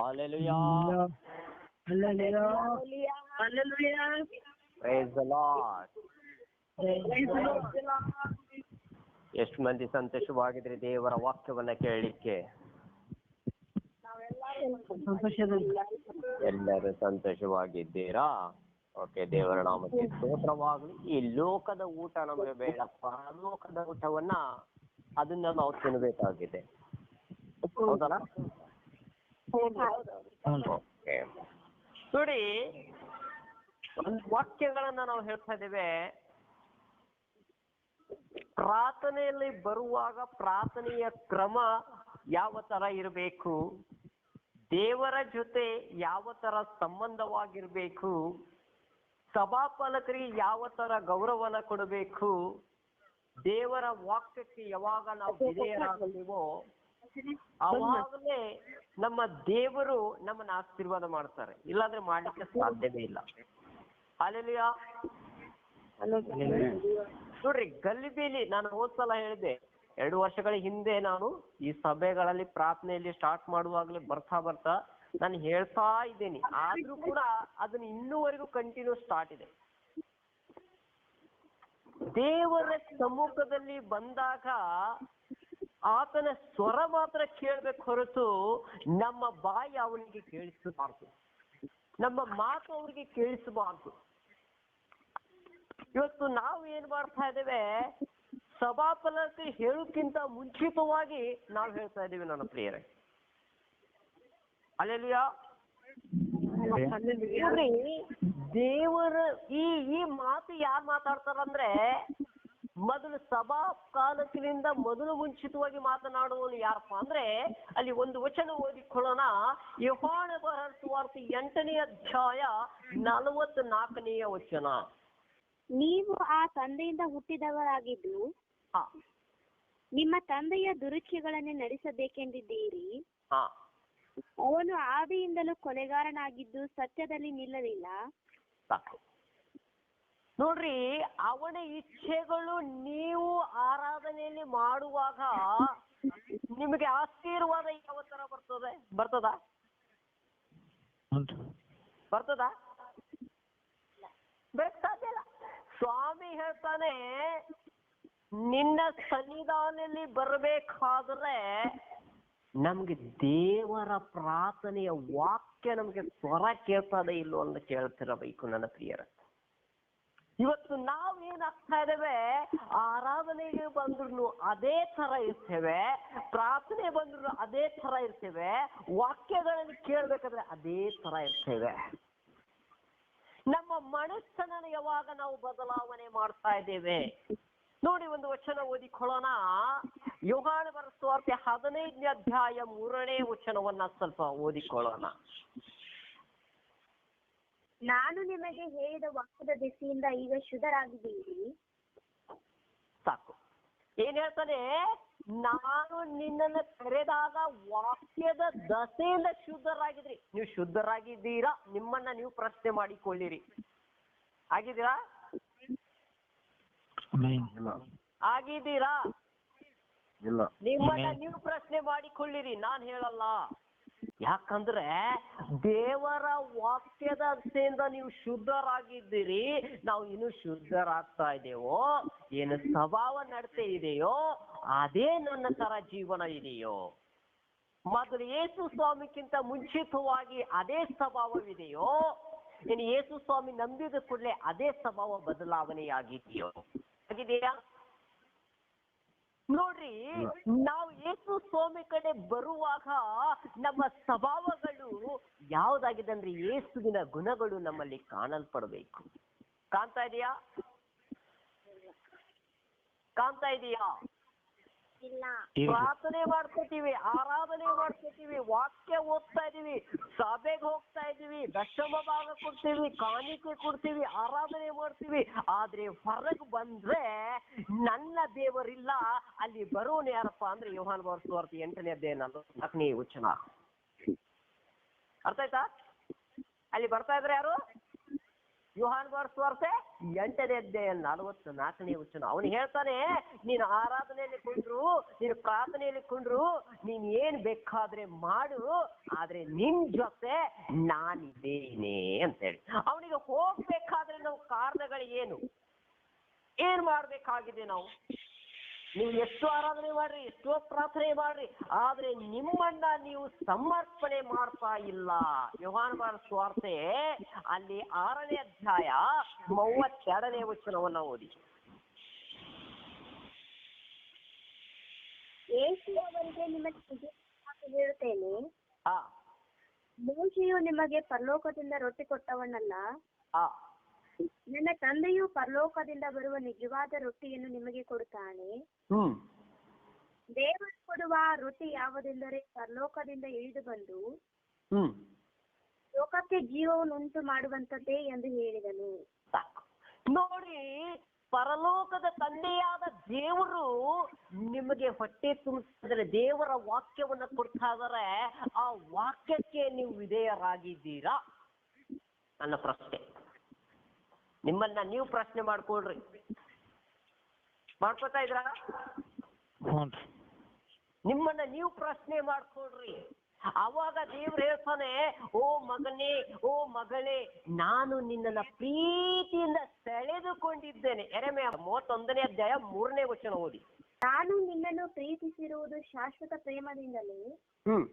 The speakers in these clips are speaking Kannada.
Hallelujah. Hallelujah. Hallelujah. Praise the Lord. Praise the Lord. ಎಷ್ಟು ಮಂದಿ ಸಂತೋಷವಾಗಿದ್ರೆ ದೇವರ ವಾಕ್ಯವನ್ನ ಕೇಳಲಿಕ್ಕೆ ಎಲ್ಲರೂ ಸಂತೋಷವಾಗಿದ್ದೀರಾ ಓಕೆ ದೇವರ ನಾಮಕ್ಕೆ ಸ್ತೋತ್ರವಾಗಲಿ ಈ ಲೋಕದ ಊಟ ನಮಗೆ ಬೇಡ ಪರಲೋಕದ ಊಟವನ್ನ ಅದನ್ನ ನಾವು ತಿನ್ನಬೇಕಾಗಿದೆ ಹೌದಲ್ಲ ಓಕೆ ನೋಡಿ ಒಂದು ವಾಕ್ಯಗಳನ್ನ ನಾವು ಹೇಳ್ತಾ ಇದ್ದೇವೆ. ಪ್ರಾರ್ಥನೆಯಲ್ಲಿ ಬರುವಾಗ ಪ್ರಾರ್ಥನೆಯ ಕ್ರಮ ಯಾವ ತರ ಇರಬೇಕು? ದೇವರ ಜೊತೆ ಯಾವ ತರ ಸಂಬಂಧವಾಗಿರ್ಬೇಕು? ಸಭಾಪಾಲಕರಿಗೆ ಯಾವ ತರ ಗೌರವನ ಕೊಡಬೇಕು? ದೇವರ ವಾಕ್ಯಕ್ಕೆ ಯಾವಾಗ ನಾವು ವಿಧೇಯರಾಗಲಿವೋ ಅವಾಗಲೇ ನಮ್ಮ ದೇವರು ನಮ್ಮನ್ನ ಆಶೀರ್ವಾದ ಮಾಡ್ತಾರೆ. ಇಲ್ಲಾಂದ್ರೆ ಮಾಡ್ಲಿಕ್ಕೆ ಸಾಧ್ಯವೇ ಇಲ್ಲ. ನೋಡ್ರಿ ಗಲ್ಲಿಬೀಲಿ ನಾನು ಹೋದ್ಸಲ ಹೇಳಿದೆ, ಎರಡು ವರ್ಷಗಳ ಹಿಂದೆ ನಾನು ಈ ಸಭೆಗಳಲ್ಲಿ ಪ್ರಾರ್ಥನೆಯಲ್ಲಿ ಸ್ಟಾರ್ಟ್ ಮಾಡುವಾಗಲೇ ಬರ್ತಾ ಬರ್ತಾ ನಾನು ಹೇಳ್ತಾ ಇದ್ದೇನೆ. ಆದ್ರೂ ಕೂಡ ಅದನ್ನ ಇನ್ನೂವರೆಗೂ ಕಂಟಿನ್ಯೂ ಸ್ಟಾರ್ಟ್ ಇದೆ. ದೇವರ ಸಮ್ಮುಖದಲ್ಲಿ ಬಂದಾಗ ಆತನ ಸ್ವರ ಮಾತ್ರ ಕೇಳಬೇಕು ಹೊರತು ನಮ್ಮ ಬಾಯಿ ಅವನಿಗೆ ಕೇಳಿಸಬಾರ್ದು. ನಮ್ಮ ಮಾತು ಅವರಿಗೆ ಕೇಳಿಸಬಾರ್ದು. ಇವತ್ತು ನಾವು ಏನ್ ಮಾಡ್ತಾ ಇದ್ದೇವೆ? ಸಭಾಪಲತೆ ಹೇಳೋಕ್ಕಿಂತ ಮುಂಚಿತವಾಗಿ ನಾವು ಹೇಳ್ತಾ ಇದ್ದೀವಿ ನನ್ನ ಪ್ರಿಯರೇ. ಅಲ್ಲೆಲ್ಲಿಯ ದೇವರ ಈ ಈ ಮಾತು ಯಾರು ಮಾತಾಡ್ತಾರಂದ್ರೆ ಮೊದಲು ಸಭಾ ಕಾಲಕ್ಕಿನಿಂದ ಮೊದಲು ಮುಂಚಿತವಾಗಿ ಮಾತನಾಡುವವನು ಯಾರಪ್ಪ ಅಂದ್ರೆ ಅಲ್ಲಿ ಒಂದು ವಚನ ಓದಿಕೊಳ್ಳೋಣ. ಯಹಾಣ ಬರ ಸುವಾರ್ತೆ ಎಂಟನೇ ಅಧ್ಯಾಯ ನಲವತ್ತು ನಾಲ್ಕನೆಯ ವಚನ. ನೀವು ಆ ತಂದೆಯಿಂದ ಹುಟ್ಟಿದವರಾಗಿದ್ದು ನಿಮ್ಮ ತಂದೆಯ ದುರುಚಿಗಳನ್ನೇ ನಡೆಸಬೇಕೆಂದಿದ್ದೀರಿ? ಅವನು ಆದಿಯಿಂದಲೂ ಕೊಲೆಗಾರನಾಗಿದ್ದು ಸತ್ಯದಲ್ಲಿ ನಿಲ್ಲಲಿಲ್ಲ. ಸಾಕು. ನೋಡ್ರಿ ಅವನ ಇಚ್ಛೆಗಳು ನೀವು ಆರಾಧನೆಯಲ್ಲಿ ಮಾಡುವಾಗ ನಿಮಗೆ ಆಶೀರ್ವಾದ ಯಾವ ತರ ಬರ್ತದೆ? ಬರ್ತದ? ಬರ್ತದ? ಬರಕ್ ಸಾಧ್ಯ ಇಲ್ಲ. ಸ್ವಾಮಿ ಹೇಳ್ತಾನೆ ನಿನ್ನ ಸನ್ನಿಧಾನದಲ್ಲಿ ಬರಬೇಕಾದ್ರೆ ನಮ್ಗೆ ದೇವರ ಪ್ರಾರ್ಥನೆಯ ವಾಕ್ಯ ನಮ್ಗೆ ಸ್ವರ ಕೇಳ್ತದೆ ಇಲ್ಲೋ ಅಂತ ಕೇಳ್ತಿರಬೇಕು ನನ್ನ ಪ್ರಿಯರ. ಇವತ್ತು ನಾವು ಏನಾಗ್ತಾ ಇದ್ದೇವೆ? ಆರಾಧನೆಗೆ ಬಂದ್ರು ಅದೇ ತರ ಇರ್ತೇವೆ, ಪ್ರಾರ್ಥನೆ ಬಂದ್ರು ಅದೇ ತರ ಇರ್ತೇವೆ, ವಾಕ್ಯಗಳನ್ನು ಕೇಳ್ಬೇಕಾದ್ರೆ ಅದೇ ತರ ಇರ್ತೇವೆ. ನಮ್ಮ ಮನಸ್ಸನ್ನ ಯಾವಾಗ ನಾವು ಬದಲಾವಣೆ ಮಾಡ್ತಾ ಇದ್ದೇವೆ? ನೋಡಿ ಒಂದು ವಚನ ಓದಿಕೊಳ್ಳೋಣ. ಯೋಹಾನ ಸ್ವಾರ್ಥ ಹದಿನೈದನೇ ಅಧ್ಯಾಯ ಮೂರನೇ ವಚನವನ್ನ ಸ್ವಲ್ಪ ಓದಿಕೊಳ್ಳೋಣ. ನಾನು ನಿಮಗೆ ಹೇಳಿದ ವಾಕ್ಯದ ದೆಸೆಯಿಂದ ಈಗ ಶುದ್ಧರಾಗಿದ್ದೀರಿ. ಸಾಕು. ಏನ್ ಹೇಳ್ತಾನೆ? ನಾನು ನಿನ್ನನ್ನು ಕರೆದಾಗ ವಾಕ್ಯದ ದಸೆಯಿಂದ ಶುದ್ಧರಾಗಿದ್ರಿ. ನೀವು ಶುದ್ಧರಾಗಿದ್ದೀರಾ? ನಿಮ್ಮನ್ನ ನೀವು ಪ್ರಶ್ನೆ ಮಾಡಿಕೊಳ್ಳಿರಿ. ಆಗಿದ್ದೀರಾ? ಆಗಿದ್ದೀರಾ? ಇಲ್ಲ. ನಿಮ್ಮನ್ನ ನೀವು ಪ್ರಶ್ನೆ ಮಾಡಿಕೊಳ್ಳಿರಿ. ನಾನ್ ಹೇಳಲ್ಲ. ಯಾಕಂದ್ರೆ ದೇವರ ವಾಕ್ಯದ ದೆಸೆಯಿಂದ ನೀವು ಶುದ್ಧರಾಗಿದ್ದೀರಿ, ನಾವು ಇನ್ನು ಶುದ್ಧರಾಗ್ತಾ ಇದ್ದೇವೋ, ಏನು ಸ್ವಭಾವ ನಡತೆ ಇದೆಯೋ, ಅದೇ ನನ್ನ ತರ ಜೀವನ ಇದೆಯೋ. ಮೊದಲು ಯೇಸು ಸ್ವಾಮಿಗಿಂತ ಮುಂಚಿತವಾಗಿ ಅದೇ ಸ್ವಭಾವವಿದೆಯೋ, ಇನ್ನು ಯೇಸು ಸ್ವಾಮಿ ನಂಬಿದ ಕೂಡಲೇ ಅದೇ ಸ್ವಭಾವ ಬದಲಾವಣೆಯಾಗಿದೆಯೋ. ಆಗಿದೆಯಾ? ನೋಡ್ರಿ ನಾವು ಯೇಸು ಸ್ವಾಮಿ ಕಡೆ ಬರುವಾಗ ನಮ್ಮ ಸ್ವಭಾವಗಳು ಯಾವ್ದಾಗಿದೆ ಅಂದ್ರೆ ಏಸುವಿನ ಗುಣಗಳು ನಮ್ಮಲ್ಲಿ ಕಾಣಲ್ಪಡಬೇಕು. ಕಾಣ್ತಾ ಇದೆಯಾ? ಕಾಣ್ತಾ ಇದೆಯಾ? ಪ್ರಾರ್ಥನೆ ಮಾಡ್ಕೋತೀವಿ ಆರಾಧನೆ ಮಾಡ್ಕೋತೀವಿ ವಾಕ್ಯ ಓದ್ತಾ ಇದೀವಿ ಸಭೆಗೆ ಹೋಗ್ತಾ ಇದೀವಿ ದಶಮ ಭಾಗ ಕೊಡ್ತೀವಿ ಕಾಣಿಕೆ ಕೊಡ್ತೀವಿ ಆರಾಧನೆ ಮಾಡ್ತೀವಿ. ಆದ್ರೆ ಹೊರಗೆ ಬಂದ್ರೆ ನನ್ನ ದೇವರಿಲ್ಲ. ಅಲ್ಲಿ ಬರೋನ್ ಯಾರಪ್ಪ ಅಂದ್ರೆ ಯೋಹಾನ್ ಬರ್ಸುವಾರ್ತಿ ಎಂಟನೇ ಅಧ್ಯಾಯ ನಾಲ್ಕನೇ ವಚನ. ಅರ್ಥ ಆಯ್ತಾ? ಅಲ್ಲಿ ಬರ್ತಾ ಇದ್ರೆ ಯಾರು? ಯೋಹಾನ್ ವಾರ್ತೆ ಎಂಟನೇ ಅಧ್ಯಾಯ ನಲವತ್ತು ನಾಲ್ಕನೇ ವಚನ. ಅವನು ಹೇಳ್ತಾನೆ, ನೀನು ಆರಾಧನೆಯಲ್ಲಿ ಕುಂಡ್ರು, ನೀನು ಪ್ರಾರ್ಥನೆಯಲ್ಲಿ ಕುಂಡ್ರು, ನೀನ್ ಏನ್ ಬೇಕಾದ್ರೆ ಮಾಡು, ಆದ್ರೆ ನಿನ್ ಜೊತೆ ನಾನಿದ್ದೇನೆ ಅಂತ ಹೇಳಿ ಅವನಿಗೆ ಹೋಗ್ಬೇಕಾದ್ರೆ ನಾವು ಕಾರಣಗಳು ಏನು ಏನ್ ಮಾಡ್ಬೇಕಾಗಿದೆ ನಾವು? ನೀವು ಎಷ್ಟು ಆರಾಧನೆ ಮಾಡ್ರಿ ಎಷ್ಟೋ ಪ್ರಾರ್ಥನೆ ಮಾಡ್ರಿ ಆದ್ರೆ ನಿಮ್ಮನ್ನ ನೀವು ಸಮರ್ಪಣೆ ಮಾಡ್ತಾ ಇಲ್ಲ. ವ್ಯವಹಾರ ಸ್ವಾರ್ಥೆ ಅಲ್ಲಿ ಆರನೇ ಅಧ್ಯಾಯ ಮೂವತ್ತೆರಡನೇ ವಚನವನ್ನ ಓದಿ. ಹೇಳ್ತೇನೆ ಅವರಿಗೆ ನಿಮಗೆ ಮೋಶೆಯು ನಿಮಗೆ ಪರಲೋಕದಿಂದ ರೊಟ್ಟಿ ಕೊಟ್ಟವನಲ್ಲ. ನನ್ನ ತಂದೆಯು ಪರಲೋಕದಿಂದ ಬರುವ ನಿಜವಾದ ರೊಟ್ಟಿಯನ್ನು ನಿಮಗೆ ಕೊಡುತ್ತಾನೆ. ಹ್ಮ್. ದೇವರು ಕೊಡುವ ರೊಟ್ಟಿ ಯಾವುದೆಂದರೆ ಪರಲೋಕದಿಂದ ಇಳಿದು ಬಂದು ಹ್ಮ್. ಲೋಕಕ್ಕೆ ಜೀವವನ್ನು ಉಂಟು ಮಾಡುವಂತದ್ದೇ ಎಂದು ಹೇಳಿದನು. ನೋಡಿ ಪರಲೋಕದ ತಂದೆಯಾದ ದೇವರು ನಿಮಗೆ ಹೊಟ್ಟೆ ತುಂಬಿಸಿದ್ರೆ ದೇವರ ವಾಕ್ಯವನ್ನ ಕೊಡ್ತಾದರೆ ಆ ವಾಕ್ಯಕ್ಕೆ ನೀವು ವಿಧೇಯರಾಗಿದ್ದೀರಾ? ನನ್ನ ಪ್ರಶ್ನೆ. ನಿಮ್ಮನ್ನ ನೀವು ಪ್ರಶ್ನೆ ಮಾಡ್ಕೊಳ್ರಿ. ಮಾಡ್ಕೊತಾ ಇದ್ರ? ನಿಮ್ಮನ್ನ ನೀವು ಪ್ರಶ್ನೆ ಮಾಡ್ಕೊಳ್ರಿ. ಅವಾಗ ದೇವ್ರು ಹೇಳ್ತಾನೆ ಓ ಮಗನೇ ಓ ಮಗಳೇ ನಾನು ನಿನ್ನನ್ನ ಪ್ರೀತಿಯಿಂದ ಸೆಳೆದುಕೊಂಡಿದ್ದೇನೆ. ಎರೆಮೆ ಮೂವತ್ತೊಂದನೇ ಅಧ್ಯಾಯ ಮೂರನೇ ವಚನ ಓದಿ. ನಾನು ನಿನ್ನನ್ನು ಪ್ರೀತಿಸಿರುವುದು ಶಾಶ್ವತ ಪ್ರೇಮದಿಂದಲೇ. ಹ್ಮ್.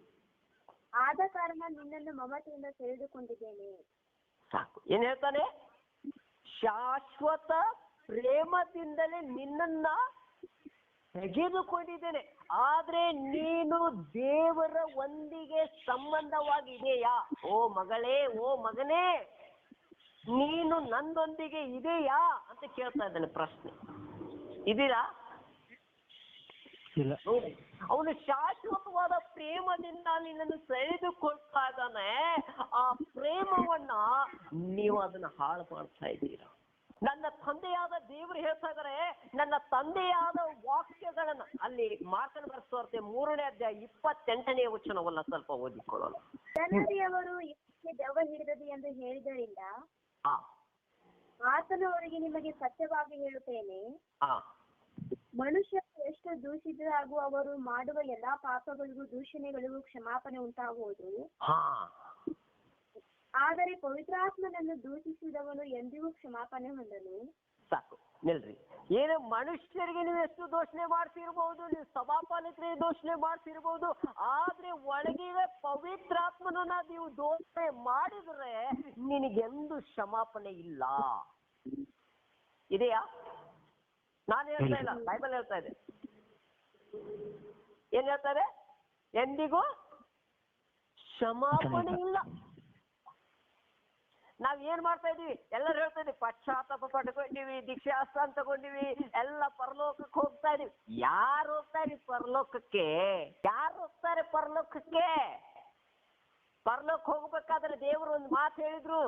ಆದ ಕಾರಣ ನಿನ್ನನ್ನು ಮಮತೆಯಿಂದ ಸೆಳೆದುಕೊಂಡಿದ್ದೇನೆ. ಸಾಕು. ಏನ್ ಹೇಳ್ತಾನೆ? ಶಾಶ್ವತ ಪ್ರೇಮದಿಂದಲೇ ನಿನ್ನನ್ನ ತೆಗೆದುಕೊಂಡಿದ್ದೇನೆ. ಆದ್ರೆ ನೀನು ದೇವರ ಒಂದಿಗೆ ಸಂಬಂಧವಾಗಿದೆಯಾ? ಓ ಮಗಳೇ ಓ ಮಗನೇ ನೀನು ನಂದೊಂದಿಗೆ ಇದೆಯಾ? ಅಂತ ಕೇಳ್ತಾ ಇದ್ದಾನೆ ಪ್ರಶ್ನೆ. ಇದೀರಾ ಇಲ್ಲ. ಅವನು ಶಾಶ್ವತವಾದ ಪ್ರೇಮದಿಂದ ನಿನ್ನನ್ನು ಸೆಳೆದುಕೊಳ್ತಾ ಇದ್ದಾನೆ ಆ ಪ್ರೇಮವನ್ನ ನೀವು ಅದನ್ನ ಹಾಳು ಮಾಡ್ತಾ ಇದ್ದೀರಾ? ನನ್ನ ತಂದೆಯಾದ ದೇವರು ಹೇಳ್ತಾ ಇದಾರೆ ನನ್ನ ತಂದೆಯಾದ ವಾಕ್ಯಗಳನ್ನ ಅಲ್ಲಿ ಮಾರ್ಕನ ಬರ್ಸುವಂತೆ ಮೂರನೇ ಅಧ್ಯಾಯ ಇಪ್ಪತ್ತೆಂಟನೇ ವಚನವನ್ನ ಸ್ವಲ್ಪ ಓದಿಕೊಳ್ಳೋಣ. ಜನರಿಯವರು ದೆವ್ವ ಹಿಡಿದದಿ ಎಂದು ಹೇಳಿದರಿಂದ ಆ. ಆತನು ಅವರಿಗೆ ನಿಮಗೆ ಸತ್ಯವಾಗಿ ಹೇಳುತ್ತೇನೆ. ಮನುಷ್ಯ ಎಷ್ಟು ದೂಷಿತರಾಗೂ ಅವರು ಮಾಡುವ ಎಲ್ಲಾ ಪಾಪಗಳಿಗೂ ದೂಷಣೆಗಳಿಗೂ ಕ್ಷಮಾಪಣೆ ಉಂಟಾಗುವುದು. ಹಾ. ಆದರೆ ಪವಿತ್ರಾತ್ಮನನ್ನು ದೂಷಿಸಿದವನು ಎಂದಿಗೂ ಕ್ಷಮಾಪಣೆ ಹೊಂದನು. ಸಾಕು ನಿಲ್ರಿ. ಏನು ಮನುಷ್ಯರಿಗೆ ನೀವು ಎಷ್ಟು ದೋಷಣೆ ಮಾಡ್ತಿರ್ಬಹುದು ನೀವು ಸಭಾಪಾಲಕರಿಗೆ ದೋಷಣೆ ಮಾಡ್ತಿರ್ಬಹುದು ಆದ್ರೆ ಒಳಗಿನ ಪವಿತ್ರಾತ್ಮನನ್ನ ನೀವು ದೋಷಣೆ ಮಾಡಿದ್ರೆ ನಿನಗೆಂದು ಕ್ಷಮಾಪಣೆ ಇಲ್ಲ. ಇದೆಯಾ? ನಾನು ಹೇಳ್ತಾ ಇಲ್ಲ ಬೈಬಲ್ ಹೇಳ್ತಾ ಇದೆ. ಏನ್ ಹೇಳ್ತಾರೆ ಎಂದಿಗೂ ಕ್ಷಮಾಪಣೆ ಇಲ್ಲ. ನಾವ್ ಏನ್ ಮಾಡ್ತಾ ಇದೀವಿ? ಎಲ್ಲರೂ ಹೇಳ್ತಾ ಇದೀವಿ ಪಶ್ಚಾತ್ತಾಪ ಪಡ್ಕೊಂಡಿವಿ ದೀಕ್ಷಾಸ್ತಾನ ತಗೊಂಡಿವಿ ಎಲ್ಲ ಪರಲೋಕಕ್ಕೆ ಹೋಗ್ತಾ ಇದೀವಿ. ಯಾರು ಹೋಗ್ತಾ ಇದೀವಿ? ಪರಲೋಕಕ್ಕೆ. ಯಾರು ಹೋಗ್ತಾರೆ ಪರಲೋಕಕ್ಕೆ? ಪರಲೋಕ ಹೋಗ್ಬೇಕಾದ್ರೆ ದೇವರು ಒಂದು ಮಾತು ಹೇಳಿದ್ರು.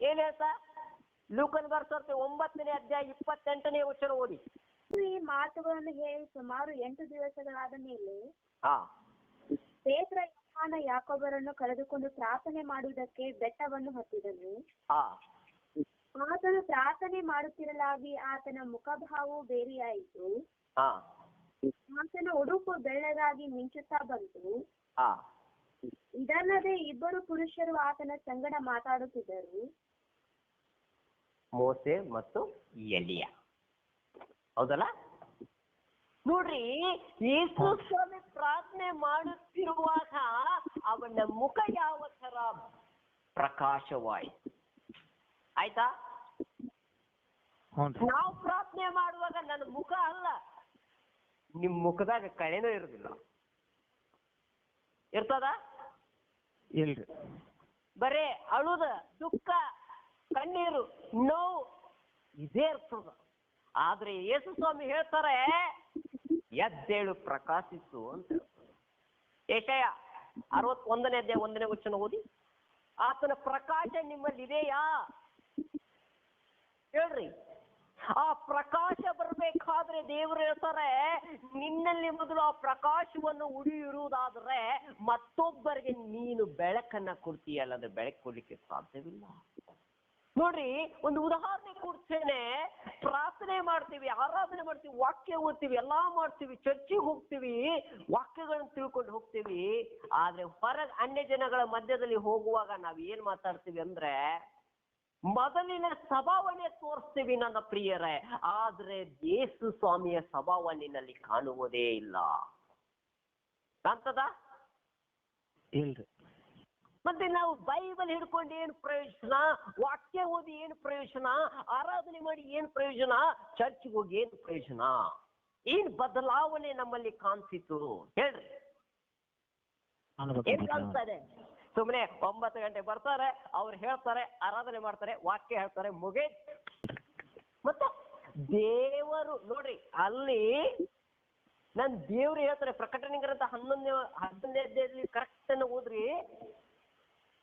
ಏನ್ ಹೇಳ್ತಾ? ಲೂಕನ್ ಬರ್ಸೋರ್ತಿ ಒಂಬತ್ತನೇ ಅಧ್ಯಾಯ ಇಪ್ಪತ್ತೆಂಟನೇ ವಚನ ಓದಿ. ಈ ಮಾತುಗಳನ್ನು ಹೇಳಿ ಸುಮಾರು ಎಂಟು ದಿವಸಗಳಾದ ಮೇಲೆ ಹಾ. ಪೇತ್ರ ಯೋಹಾನ ಯಾಕೋಬರನ್ನು ಕರೆದುಕೊಂಡು ಪ್ರಾರ್ಥನೆ ಮಾಡುವುದಕ್ಕೆ ಬೆಟ್ಟವನ್ನು ಹತ್ತಿದನು. ಹಾ. ಆತನು ಪ್ರಾರ್ಥನೆ ಮಾಡುತ್ತಿರಲಾಗಿ ಆತನ ಮುಖಭಾವವು ಬೇರೆಯಾಯಿತು. ಹಾ. ಆತನ ಉಡುಪು ಬೆಳ್ಳಗಾಗಿ ಮಿಂಚುತ್ತಾ ಬಂತು. ಹಾ. ಇದಲ್ಲದೆ ಇಬ್ಬರು ಪುರುಷರು ಆತನ ಸಂಗಡ ಮಾತಾಡುತ್ತಿದ್ದರು. ಮೋಸೆ ಮತ್ತು ಎಲಿಯ. ಹೌದಲ್ಲ? ನೋಡ್ರಿ ಯೇಸು ಸ್ವಾಮಿ ಪ್ರಾರ್ಥನೆ ಮಾಡುತ್ತಿರುವಾಗ ಅವನ ಮುಖ ಯಾವ ತರ ಪ್ರಕಾಶವಾಯಿತು? ಆಯ್ತಾ? ನಾವು ಪ್ರಾರ್ಥನೆ ಮಾಡುವಾಗ ನನ್ನ ಮುಖ ಅಲ್ಲ. ನಿಮ್ ಮುಖದಾಗ ಕಳೆನೂ ಇರುದಿಲ್ಲ. ಇರ್ತದ? ಇಲ್ರಿ. ಬರೇ ಅಳುದ ದುಃಖ ಕಣ್ಣೀರು ನೋವು ಇದೇ ಇರ್ತದ. ಆದ್ರೆ ಯೇಸು ಸ್ವಾಮಿ ಹೇಳ್ತಾರೆ, ಎದ್ದೇಳು ಪ್ರಕಾಶಿಸು ಅಂತ ಏಷಯ ಅರವತ್ತೊಂದನೇ ಅಧ್ಯಾಯ ಒಂದನೇ ವಚನ ಓದಿ. ಆತನ ಪ್ರಕಾಶ ನಿಮ್ಮಲ್ಲಿ ಇದೆಯಾ ಹೇಳ್ರಿ. ಆ ಪ್ರಕಾಶ ಬರ್ಬೇಕಾದ್ರೆ ದೇವರು ಹೇಳ್ತಾರೆ, ನಿನ್ನಲ್ಲಿ ಮೊದಲು ಆ ಪ್ರಕಾಶವನ್ನು ಉಳಿಯಿರುವುದಾದ್ರೆ ಮತ್ತೊಬ್ಬರಿಗೆ ನೀನು ಬೆಳಕನ್ನ ಕೊಡ್ತೀಯಲ್ಲ, ಅಂದ್ರೆ ಬೆಳಕು ಕೊಡ್ಲಿಕ್ಕೆ ಸಾಧ್ಯವಿಲ್ಲ. ನೋಡ್ರಿ, ಒಂದು ಉದಾಹರಣೆ ಕೊಡ್ತೇನೆ. ಪ್ರಾರ್ಥನೆ ಮಾಡ್ತೀವಿ, ಆರಾಧನೆ ಮಾಡ್ತೀವಿ, ವಾಕ್ಯ ಓದ್ತೀವಿ, ಎಲ್ಲಾ ಮಾಡ್ತೀವಿ, ಚರ್ಚಿಗೆ ಹೋಗ್ತೀವಿ, ವಾಕ್ಯಗಳನ್ನ ತಿಳ್ಕೊಂಡು ಹೋಗ್ತೀವಿ. ಆದ್ರೆ ಹೊರ ಅನ್ಯ ಜನಗಳ ಮಧ್ಯದಲ್ಲಿ ಹೋಗುವಾಗ ನಾವ್ ಏನ್ ಮಾತಾಡ್ತೀವಿ ಅಂದ್ರೆ, ಮೊದಲಿನ ಸ್ವಭಾವನೆ ತೋರಿಸ್ತೀವಿ ನನ್ನ ಪ್ರಿಯರೇ, ಆದ್ರೆ ಯೇಸು ಸ್ವಾಮಿಯ ಸ್ವಭಾವ ನಿನ್ನಲ್ಲಿ ಕಾಣುವುದೇ ಇಲ್ಲ. ಕಾಣ್ತದ? ಇಲ್ರಿ. ಮತ್ತೆ ನಾವು ಬೈಬಲ್ ಹಿಡ್ಕೊಂಡು ಏನ್ ಪ್ರಯೋಜನ? ವಾಕ್ಯ ಓದಿ ಏನು ಪ್ರಯೋಜನ? ಆರಾಧನೆ ಮಾಡಿ ಏನು ಪ್ರಯೋಜನ? ಚರ್ಚ್ಗೆ ಹೋಗಿ ಏನು ಪ್ರಯೋಜನ? ಏನ್ ಬದಲಾವಣೆ ನಮ್ಮಲ್ಲಿ ಕಾಣಿಸಿತು ಹೇಳ್ರಿ. ಏನ್ ಕಾಣ್ತಾರೆ ಇದೆ ಸುಮ್ಮನೆ ಒಂಬತ್ತು ಗಂಟೆ ಬರ್ತಾರೆ ಅವ್ರು ಹೇಳ್ತಾರೆ ಆರಾಧನೆ ಮಾಡ್ತಾರೆ ವಾಕ್ಯ ಹೇಳ್ತಾರೆ ಮುಗೇ ಮತ್ತೆ ದೇವರು ನೋಡ್ರಿ ಅಲ್ಲಿ ನನ್ ದೇವ್ರು ಹೇಳ್ತಾರೆ ಪ್ರಕಟಣೆ ಗ್ರಂಥ ಹನ್ನೊಂದನೇ ಹನ್ನೊಂದನೇ ಅಧ್ಯಾಯದಲ್ಲಿ ಕರೆಕ್ಟ್ ಅನ್ನ ಓದ್ರಿ.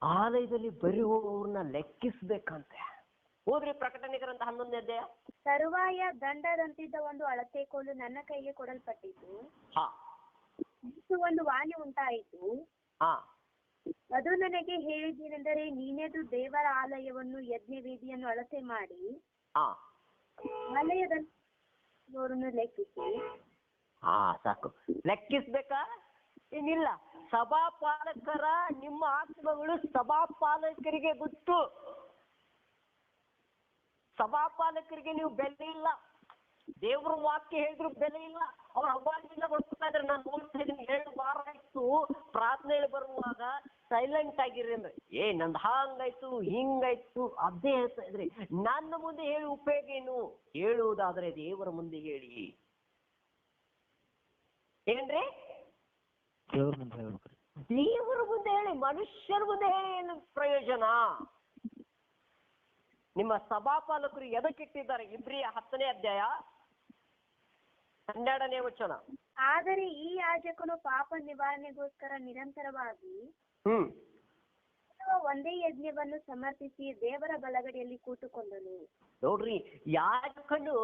ಆಲಯದಲ್ಲಿ ಬರೆಯುವವ್ರನ್ನ ಲೆಕ್ಕಿಸ್ಬೇಕಂತೆ. ಹೋದ್ರೆ ಪ್ರಕಟಣೆ ಗ್ರಂಥ ಹನ್ನೊಂದನೇ ಅಧ್ಯಾಯ? ತರುವಾಯ ದಂಡದಂತಿದ್ದ ಒಂದು ಅಳತೆ ಕೋಲು ನನ್ನ ಕೈಗೆ ಕೊಡಲ್ಪಟ್ಟಿತು. ಹಾ. ಮತ್ತು ಒಂದು ವಾಣಿ ಉಂಟಾಯಿತು. ಹಾ. ಅದು ನನಗೆ ಹೇಳಿದ್ದೇನೆಂದರೆ ನೀನೆದು ದೇವರ ಆಲಯವನ್ನು ಯಜ್ಞವೇದಿಯನ್ನು ಅಳತೆ ಮಾಡಿ. ಹಾ. ಆಲಯದವರನ್ನು ಲೆಕ್ಕಿಸಿ. ಹಾ ಸಾಕು. ಲೆಕ್ಕಿಸ್ಬೇಕಾ? ಏನಿಲ್ಲ. ಸಭಾಪಾಲಕರ ನಿಮ್ಮ ಆತ್ಮಗಳು ಸಭಾಪಾಲಕರಿಗೆ ಗೊತ್ತು ಸಭಾಪಾಲಕರಿಗೆ ನೀವು ಬೆಲೆ ಇಲ್ಲ. ದೇವ್ರ ವಾಕ್ಯ ಹೇಳಿದ್ರು ಬೆಲೆ ಇಲ್ಲ. ಅವ್ರು ಅವಾಗಿಂದ ಬರ್ತಾ ಇದ್ರೆ ನಾನು ನೋಡ್ತಾ ಇದ್ದೀನಿ. ಎರಡು ವಾರ ಆಯ್ತು. ಪ್ರಾರ್ಥನೆ ಬರುವಾಗ ಸೈಲೆಂಟ್ ಆಗಿರಿ ಅಂದ್ರೆ, ಏ, ನಂದು ಹಾಂಗಾಯ್ತು, ಹಿಂಗಾಯ್ತು, ಅದೇ ಹೇಳ್ತಾ ಇದ್ರಿ. ನನ್ನ ಮುಂದೆ ಹೇಳಿ ಉಪಯೋಗ ಏನು? ಹೇಳುವುದಾದ್ರೆ ದೇವರ ಮುಂದೆ ಹೇಳಿ. ಏನ್ರಿ? ದೇವ್ರ ಮುಂದೆ ಹೇಳ್ಬೇಕ್ರಿ ದೇವರ ಮುಂದೆ ಹೇಳಿ ಮನುಷ್ಯರ ಮುಂದೆ ಹೇಳಿ ಏನು ಪ್ರಯೋಜನ? ನಿಮ್ಮ ಸಭಾಪಾಲಕರು ಎದಕ್ಕೆ ಇಟ್ಟಿದ್ದಾರೆ ಇಬ್ರಿಯ ಹತ್ತನೇ ಅಧ್ಯಾಯ ಹನ್ನೆರಡನೇ ವಚನ. ಆದರೆ ಈ ಯಾಜಕನು ಪಾಪ ನಿವಾರಣೆಗೋಸ್ಕರ ನಿರಂತರವಾಗಿ ಹ್ಮ್. ಒಂದೇ ಯಜ್ಞವನ್ನು ಸಮರ್ಪಿಸಿ ದೇವರ ಬಲಗಡೆಯಲ್ಲಿ ಕೂತುಕೊಂಡನು. ನೋಡ್ರಿ ಯಾಕಂಡು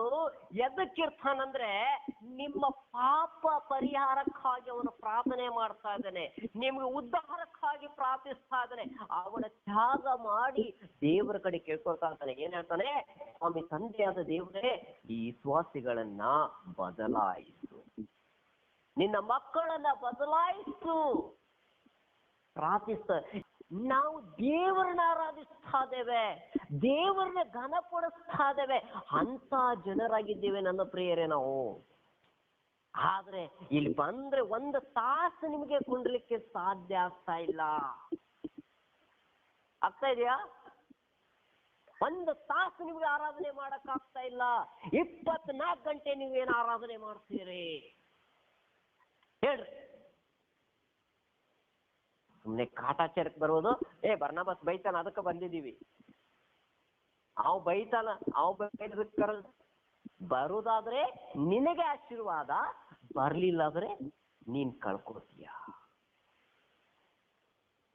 ಎದಕ್ಕಿರ್ತಾನಂದ್ರೆ ನಿಮ್ಮ ಪಾಪ ಪರಿಹಾರಕ್ಕಾಗಿ ಅವನು ಪ್ರಾರ್ಥನೆ ಮಾಡ್ತಾ ಇದ್ದಾನೆ. ನಿಮ್ಗೆ ಉದ್ಧಾರಕ್ಕಾಗಿ ಪ್ರಾರ್ಥಿಸ್ತಾ ಇದ್ದಾನೆ. ಅವನ ತ್ಯಾಗ ಮಾಡಿ ದೇವರ ಕಡೆ ಕೇಳ್ಕೊಳ್ತಾ ಇದ್ದಾನೆ. ಏನ್ ಹೇಳ್ತಾನೆ? ಸ್ವಾಮಿ, ತಂದೆಯಾದ ದೇವರೇ, ಈ ಸ್ವಾಸಿಗಳನ್ನ ಬದಲಾಯಿಸು. ನಿನ್ನ ಮಕ್ಕಳನ್ನ ಬದಲಾಯಿಸು. ಪ್ರಾರ್ಥಿಸ್ತ ನಾವು ದೇವರನ್ನ ಆರಾಧಿಸ್ತಾ ಇದ್ದೇವೆ ದೇವರನ್ನ ಘನಪಡಿಸ್ತಾ ಇದ್ದೇವೆ ಅಂತ ಜನರಾಗಿದ್ದೇವೆ ನನ್ನ ಪ್ರಿಯರೇ ನಾವು. ಆದ್ರೆ ಇಲ್ಲಿ ಬಂದ್ರೆ ಒಂದು ತಾಸು ನಿಮಗೆ ಕುಂಡ್ಲಿಕ್ಕೆ ಸಾಧ್ಯ ಆಗ್ತಾ ಇಲ್ಲ. ಆಗ್ತಾ ಇದೆಯಾ? ಒಂದು ತಾಸು ನಿಮ್ಗೆ ಆರಾಧನೆ ಮಾಡಕ್ ಆಗ್ತಾ ಇಲ್ಲ. ಇಪ್ಪತ್ನಾಲ್ಕು ಗಂಟೆ ನೀವೇನು ಆರಾಧನೆ ಮಾಡ್ತೀರಿ? ಹೇಳ್ರಿ. ಸುಮ್ನೆ ಕಾಟಾಚಾರಕ್ಕೆ ಬರೋದು, ಏ, ಬರ್ನಾಬಸ್, ಬೈತಾನ, ಅದಕ್ಕೆ ಬಂದಿದೀವಿ ಅವ್ ಬೈತಾನ, ಅವ್ ಬೈದಕ್ಕರ ಬರುದಾದ್ರೆ ನಿನಗೆ ಆಶೀರ್ವಾದ, ಬರ್ಲಿಲ್ಲ ಆದ್ರೆ ನೀನ್ ಕಳ್ಕೊತೀಯ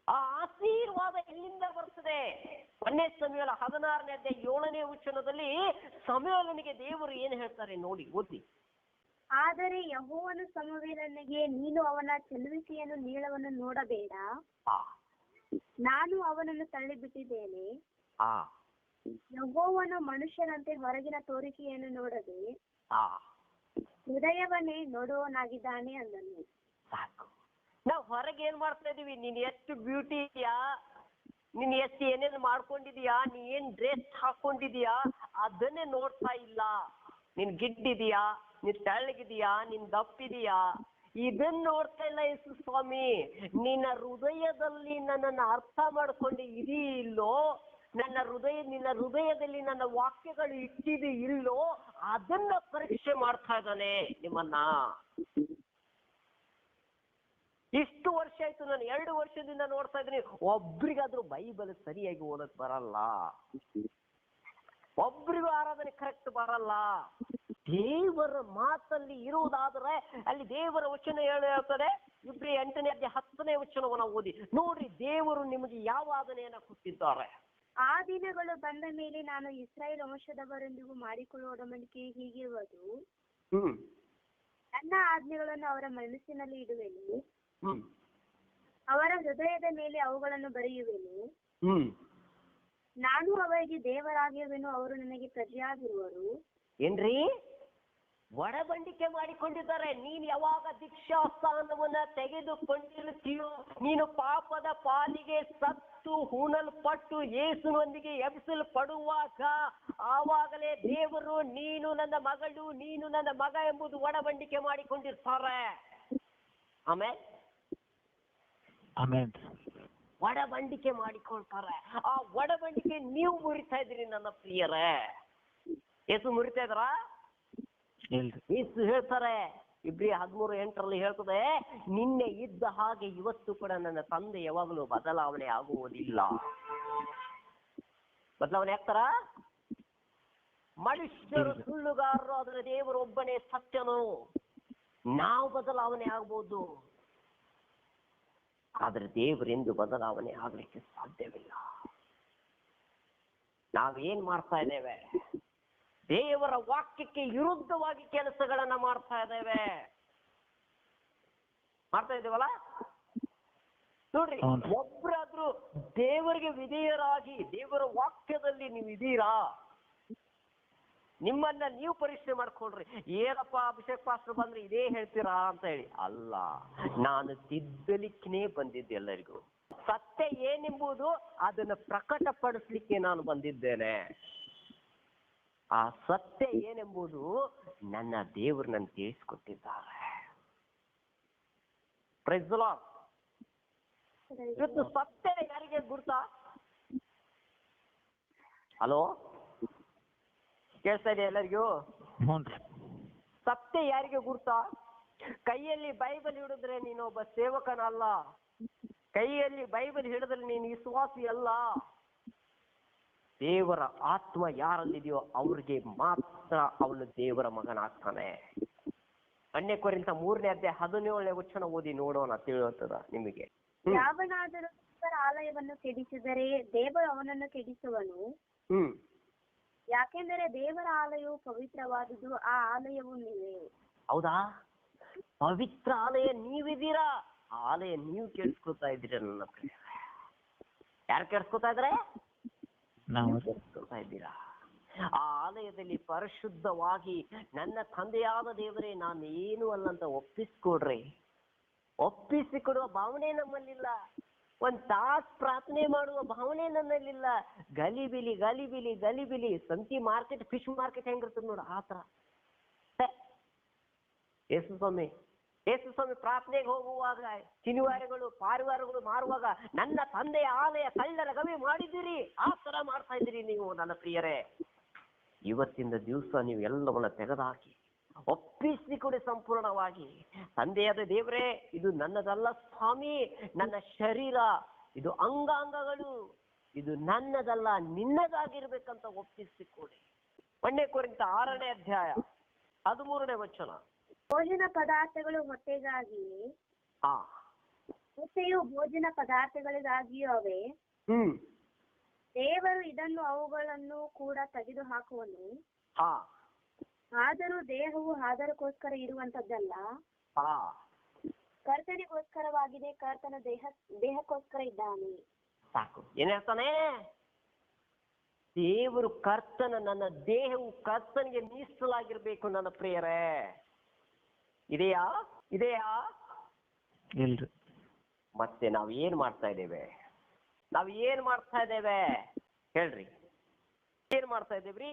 ಆ ಆಶೀರ್ವಾದ ಎಲ್ಲಿಂದ ಬರ್ತದೆ? ಒಂದೇ ಸಮಯಲ ಹದಿನಾರನೇ ಅಧ್ಯಾಯ ಏಳನೇ ವಚನದಲ್ಲಿ ಸಮಯನಿಗೆ ದೇವರು ಏನ್ ಹೇಳ್ತಾರೆ ನೋಡಿ ಓದಿ ಆದರೆ ಯಹೋವನ ಸಮುವೇಲನಿಗೆ ನೀನು ಅವನ ಚೆಲುವಿಕೆಯನ್ನು ನೀಳವನ್ನು ನೋಡಬೇಡ. ನಾನು ಅವನನ್ನು ತಳ್ಳಿಬಿಟ್ಟಿದ್ದೇನೆ. ಆ. ಯಹೋವನು ಮನುಷ್ಯನಂತೆ ಹೊರಗಿನ ತೋರಿಕೆಯನ್ನು ನೋಡದೆ ಹೃದಯವನ್ನೇ ನೋಡುವನಾಗಿದ್ದಾನೆ ಅಂದನು. ನಾವು ಹೊರಗೆ ಏನ್ ಮಾಡ್ತಾ ಇದೀವಿ? ನೀನ್ ಎಷ್ಟು ಬ್ಯೂಟಿ ಇದೆಯಾ? ನೀನ್ ಎಷ್ಟು ಏನೇನ್ ಮಾಡ್ಕೊಂಡಿದೀಯಾ? ನೀ ಏನ್ ಡ್ರೆಸ್ ಹಾಕೊಂಡಿದೀಯಾ? ಅದನ್ನೇ ನೋಡ್ತಾ ಇಲ್ಲ. ನೀನ್ ಗಿಡ್ಡಿದೀಯಾ? ನೀನ್ ತೆಳ್ಳಗಿದೀಯಾ? ನೀನ್ ದಪ್ಪಿದೀಯಾ? ಇದನ್ನ ನೋಡ್ತಾ ಇಲ್ಲ ಯೇಸು ಸ್ವಾಮಿ. ನಿನ್ನ ಹೃದಯದಲ್ಲಿ ನನ್ನನ್ನು ಅರ್ಥ ಮಾಡ್ಕೊಂಡು ಇದೀ ಇಲ್ಲೋ? ನನ್ನ ಹೃದಯ, ನಿನ್ನ ಹೃದಯದಲ್ಲಿ ನನ್ನ ವಾಕ್ಯಗಳು ಇಟ್ಟಿದೆ ಇಲ್ಲೋ? ಅದನ್ನ ಪರೀಕ್ಷೆ ಮಾಡ್ತಾ ಇದ್ದಾನೆ ನಿಮ್ಮನ್ನ. ಇಷ್ಟು ವರ್ಷ ಆಯ್ತು, ನಾನು ಎರಡು ವರ್ಷದಿಂದ ನೋಡ್ತಾ ಇದ್ದೀನಿ. ಒಬ್ರಿಗಾದ್ರೂ ಬೈಬಲ್ ಸರಿಯಾಗಿ ಓದಕ್ ಬರಲ್ಲ. ಒಬ್ರಿಗೂ ಆರಾಧನೆ ಕರೆಕ್ಟ್ ಬರಲ್ಲ. ದೇವರ ಮಾತಲ್ಲಿ ಇರುವುದಾದ್ರೆ ಅಲ್ಲಿ ದೇವರ ವಚನ ಹೇಳಿ ಹೇಳ್ತದೆ? ಇಬ್ರಿ ಎಂಟನೇ ಅಧ್ಯಾಯ ಹತ್ತನೇ ವಚನವನ್ನ ಓದಿ. ನೋಡ್ರಿ ದೇವರು ನಿಮಗೆ ಯಾವ ಆದನೆಯನ್ನ ಕೊಟ್ಟಿದ್ದಾರೆ? ಆ ದಿನಗಳು ಬಂದ ಮೇಲೆ ನಾನು ಇಸ್ರಾಯೇಲ್ ವಂಶದವರೊಂದಿಗೂ ಮಾಡಿಕೊಳ್ಳುವ ಒಡಂಬಡಿಕೆ ಹೀಗಿರುವುದು ಹ್ಮ್. ನನ್ನ ಆಜ್ಞೆಗಳನ್ನು ಅವರ ಮನಸ್ಸಿನಲ್ಲಿ ಇಡುವೆನು. ಹ್ಮ್. ಅವರ ಹೃದಯದ ಮೇಲೆ ಅವುಗಳನ್ನು ಬರೆಯುವೆನು. ಹ್ಮ್. ನಾನು ಅವರಿಗೆ ದೇವರಾಗಿರುವೆನು ಅವರು ನನಗೆ ಪ್ರಜೆಯಾಗಿರುವರು. ಏನ್ರಿ? ಒಡಬಂಡಿಕೆ ಮಾಡಿಕೊಂಡಿದ್ದಾರೆ. ನೀನ್ ಯಾವಾಗ ದೀಕ್ಷಾ ಸ್ಥಾನವನ್ನ ತೆಗೆದುಕೊಂಡಿರುತ್ತೀಯೋ ನೀನು ಪಾಪದ ಪಾಲಿಗೆ ಸತ್ತು ಹೂಣಲ್ಪಟ್ಟು ಯೇಸುನೊಂದಿಗೆ ಎಬ್ಬಿಸಲ್ಪಡುವಾಗ ಆವಾಗಲೇ ದೇವರು ನೀನು ನನ್ನ ಮಗಳು ನೀನು ನನ್ನ ಮಗ ಎಂಬುದು ಒಡಬಂಡಿಕೆ ಮಾಡಿಕೊಂಡಿರ್ತಾರೆ. ಆಮೇಲೆ ಆಮೇನ್. ಒಡಬಂಡಿಕೆ ಮಾಡಿಕೊಳ್ತಾರೆ. ಆ ಒಡಬಂಡಿಕೆ ನೀವು ಮುರಿತಾ ಇದ್ರಿ ನನ್ನ ಪ್ರಿಯರೇ. ಎಸು ಮುರಿತಾ ಇದ್ರಾ? ಎಸ್ ಹೇಳ್ತಾರೆ ಇಬ್ರಿ ಹದಿಮೂರು ಎಂಟರಲ್ಲಿ ಹೇಳ್ತದೆ ನಿನ್ನೆ ಇದ್ದ ಹಾಗೆ ಇವತ್ತು ಕೂಡ ನನ್ನ ತಂದೆ ಯಾವಾಗಲೂ ಬದಲಾವಣೆ ಆಗುವುದಿಲ್ಲ. ಬದಲಾವಣೆ ಆಗ್ತಾರ? ಮನುಷ್ಯರು ಸುಳ್ಳುಗಾರರು ಆದರೆ ದೇವರು ಒಬ್ಬನೇ ಸತ್ಯನು. ನಾವು ಬದಲಾವಣೆ ಆಗ್ಬೋದು. ಆದ್ರೆ ದೇವರೆಂದು ಬದಲಾವಣೆ ಆಗಲಿಕ್ಕೆ ಸಾಧ್ಯವಿಲ್ಲ. ನಾವೇನ್ ಮಾಡ್ತಾ ಇದ್ದೇವೆ? ದೇವರ ವಾಕ್ಯಕ್ಕೆ ವಿರುದ್ಧವಾಗಿ ಕೆಲಸಗಳನ್ನ ಮಾಡ್ತಾ ಇದ್ದೇವೆ. ಮಾಡ್ತಾ ಇದ್ದೇವಲ್ಲ? ನೋಡ್ರಿ ಒಬ್ಬರಾದ್ರೂ ಒಬ್ರಾದ್ರೂ ದೇವರಿಗೆ ವಿಧೇಯರಾಗಿ ದೇವರ ವಾಕ್ಯದಲ್ಲಿ ನೀವು ಇದೀರಾ? ನಿಮ್ಮನ್ನ ನೀವು ಪರೀಕ್ಷೆ ಮಾಡ್ಕೊಳ್ರಿ. ಏನಪ್ಪ ಅಭಿಷೇಕ್ ಪಾಸ್ಟರ್ ಬಂದ್ರೆ ಇದೇ ಹೇಳ್ತೀರಾ ಅಂತ ಹೇಳಿ. ಅಲ್ಲ ನಾನು ತಿದ್ದಲಿಕ್ಕೇ ಬಂದಿದ್ದೆ ಎಲ್ಲರಿಗೂ. ಸತ್ಯ ಏನೆಂಬುದು ಅದನ್ನ ಪ್ರಕಟಪಡಿಸ್ಲಿಕ್ಕೆ ನಾನು ಬಂದಿದ್ದೇನೆ. ಆ ಸತ್ಯ ಏನೆಂಬುದು ನನ್ನ ದೇವರು ನನ್ನ ತಿಳಿಸ್ಕೊಟ್ಟಿದ್ದಾರೆ. ಇವತ್ತು ಸತ್ಯ ಯಾರಿಗೆ ಗುರ್ತಾ? ಹಲೋ ಕೇಳ್ತಾ ಇದೆ ಎಲ್ಲರಿಗೂ? ಹ್ಞೂ ರೀ. ಸತ್ಯ ಯಾರಿಗೆ ಗುರುತ? ಕೈಯಲ್ಲಿ ಬೈಬಲ್ ಹಿಡಿದ್ರೆ ನೀನು ಒಬ್ಬ ಸೇವಕನಲ್ಲ. ಕೈಯಲ್ಲಿ ಬೈಬಲ್ ಹಿಡಿದ್ರೆ ನೀನು ವಿಶ್ವಾಸಿ ಅಲ್ಲ ದೇವರ ಆತ್ಮ ಯಾರಲ್ಲಿದೆಯೋ ಅವ್ರಿಗೆ ಮಾತ್ರ ಅವನು ದೇವರ ಮಗನಾಗ್ತಾನೆ. ಅನ್ಯ ಕೊರಿಂತ ಮೂರನೇ ಅಧ್ಯಾಯ ಹದಿನೇಳನೇ ವಚನ ಓದಿ ನೋಡೋಣ ತಿಳಿಯುತ್ತದ ನಿಮಗೆ. ಯಾವನಾದರೂ ದೇವರ ಆಲಯವನ್ನು ಕೆಡಿಸಿದರೆ ದೇವರು ಅವನನ್ನು ಕೆಡಿಸುವನು. ಹ್ಮ್. ಯಾಕೆಂದರೆ ದೇವರ ಆಲಯವು ಪವಿತ್ರವಾದುದು ಆ ಆಲಯವು ನೀವೇ. ಹೌದಾ? ಪವಿತ್ರ ಆಲಯ ನೀವಿದ್ದೀರಾ? ಆ ಆಲಯ ನೀವು ಕೇಳಿಸ್ಕೊತಾ ಇದ್ದೀರಾ ನನ್ನ ಪ್ರಿಯ ಯಾರು ಕೇಳಿಸ್ಕೊತಾ ಇದ್ರೆ ನಾವು. ಕೇಳಿಸ್ಕೊತಾ ಇದ್ದೀರಾ? ಆ ಆಲಯದಲ್ಲಿ ಪರಿಶುದ್ಧವಾಗಿ ನನ್ನ ತಂದೆಯಾದ ದೇವರೇ ನಾನು ಏನು ಅಲ್ಲ ಅಂತ ಒಪ್ಪಿಸ್ಕೊಡ್ರಿ. ಒಪ್ಪಿಸಿಕೊಡುವ ಭಾವನೆ ನಮ್ಮಲ್ಲಿಲ್ಲ. ಒಂದ್ ತಾಸ್ ಪ್ರಾರ್ಥನೆ ಮಾಡುವ ಭಾವನೆ ನನ್ನಲ್ಲಿಲ್ಲ. ಗಲಿಬಿಲಿ ಗಲಿಬಿಲಿ ಗಲಿಬಿಲಿ. ಸಂತಿ ಮಾರ್ಕೆಟ್, ಫಿಶ್ ಮಾರ್ಕೆಟ್ ಹೆಂಗಿರ್ತದೆ ನೋಡು, ಆ ತರ ಯೇಸು ಸ್ವಾಮಿ ಯೇಸು ಸ್ವಾಮಿ ಪ್ರಾರ್ಥನೆಗೆ ಹೋಗುವಾಗ ಶನಿವಾರಗಳು ಪಾರಿವಾರಗಳು ಮಾರುವಾಗ ನನ್ನ ತಂದೆಯ ಆಲಯ ಕಳ್ಳರ ಗವಿ ಮಾಡಿದ್ದೀರಿ, ಆ ತರ ಮಾಡ್ತಾ ಇದ್ದೀರಿ ನೀವು ನನ್ನ ಪ್ರಿಯರೇ. ಇವತ್ತಿಂದ ದಿವಸ ನೀವು ಎಲ್ಲವನ್ನ ತೆಗೆದುಹಾಕಿ ಒಪ್ಪಿಸಿಕೊಡಿ ಸಂಪೂರ್ಣವಾಗಿ. ತಂದೆಯಾದ ದೇವರೇ ಇದು ನನ್ನದಲ್ಲ ಸ್ವಾಮಿ ನನ್ನ ಶರೀರ ಇದು ಅಂಗಾಂಗಗಳು ಇದು ನನ್ನದಲ್ಲ ನಿನ್ನದಾಗಿರ್ಬೇಕಂತ ಒಪ್ಪಿಸಿಕೊಡಿ. ಒಂದೇ ಕುರಿತ ಆರನೇ ಅಧ್ಯಾಯ ಹದಿಮೂರನೇ ವಚನ. ಭೋಜನ ಪದಾರ್ಥಗಳು ಹೊಟ್ಟೆಗಾಗಿಯೇ ಹಾ ಹೊಟ್ಟೆಯು ಭೋಜನ ಪದಾರ್ಥಗಳಿಗಾಗಿಯೂ ಅವೆ. ಹ್ಮ್. ದೇವರು ಇದನ್ನು ಅವುಗಳನ್ನು ಕೂಡ ತೆಗೆದು ಹಾಕುವನು ಹಾ ಆದರೂ ದೇಹವು ಆದರಕ್ಕೋಸ್ಕರ ಇರುವಂತದ್ದಲ್ಲ ಹಾ. ಕರ್ತನಿಗೋಸ್ಕರವಾಗಿದೆ ಕರ್ತನ ದೇಹ ದೇಹಕ್ಕೋಸ್ಕರ ಇದ್ದಾನೆ. ಸಾಕು. ಏನ್ ಹೇಳ್ತಾನೆ? ದೇವರು ಕರ್ತನ ನನ್ನ ದೇಹವು ಕರ್ತನಿಗೆ ಮೀಸಲಾಗಿರ್ಬೇಕು ನನ್ನ ಪ್ರಿಯರೇ. ಇದೆಯಾ? ಇದೆಯಾ? ಇಲ್ರಿ ಮತ್ತೆ ನಾವು ಏನ್ ಮಾಡ್ತಾ ಇದ್ದೇವೆ? ನಾವು ಏನ್ ಮಾಡ್ತಾ ಇದ್ದೇವೆ? ಹೇಳ್ರಿ. ಏನ್ ಮಾಡ್ತಾ ಇದ್ದೇವ್ರಿ?